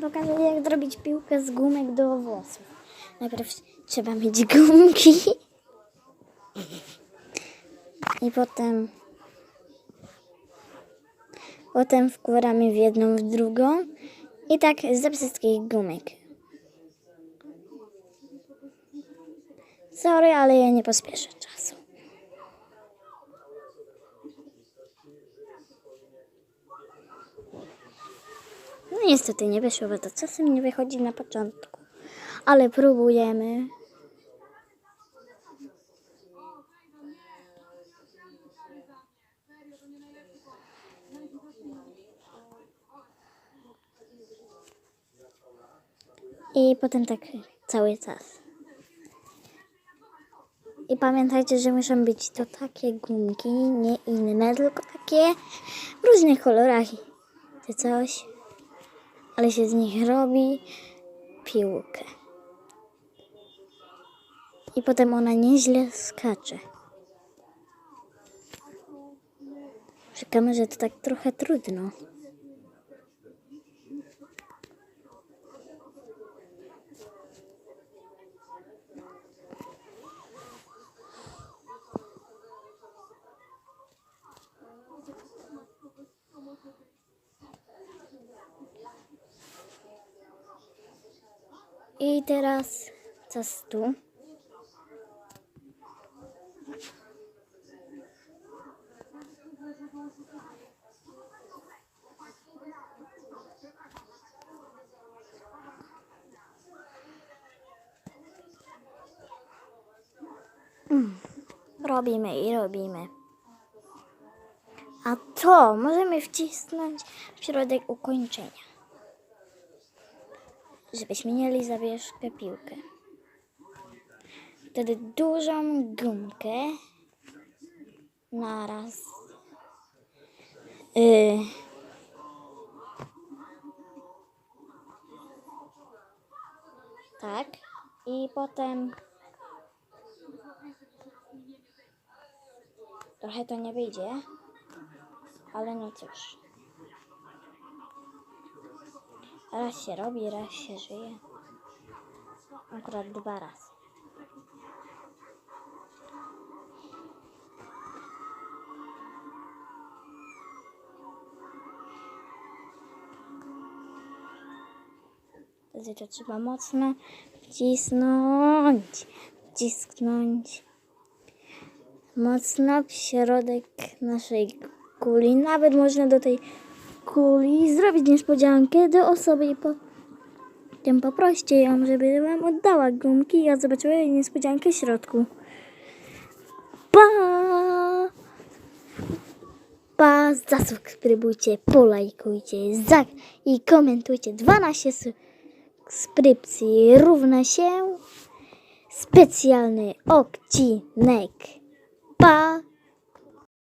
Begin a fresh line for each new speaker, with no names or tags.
wam pokażę, jak zrobić piłkę z gumek do włosów. Najpierw trzeba mieć gumki. I potem... Potem wkładamy w jedną, w drugą. I tak ze wszystkich gumek. Sorry, ale ja nie pospieszę czasu. No niestety nie wyszło, to czasem nie wychodzi na początku. Ale próbujemy. I potem tak cały czas. I pamiętajcie, że muszą być to takie gumki, nie inne, tylko takie w różnych kolorach. Czy coś ale się z nich robi piłkę. I potem ona nieźle skacze. Przy kamerze to tak trochę trudno. I teraz czas tu. Mm. Robimy i robimy. A to możemy wcisnąć w środek ukończenia żebyśmy mieli zawieszkę piłkę. Wtedy dużą gumkę naraz. Yy. Tak. I potem trochę to nie wyjdzie, ale no cóż. Raz się robi, raz się żyje. Akurat dwa razy. Wtedy to trzeba mocno wcisnąć, wcisnąć mocno w środek naszej kuli. Nawet można do tej kuli zrobić niespodziankę do osoby i potem poproście ją, żeby wam oddała gumki ja zobaczyła jej niespodziankę w środku. Pa! Pa! Zasubskrybujcie, polajkujcie za i komentujcie. 12 subskrypcji równa się specjalny odcinek. Pa!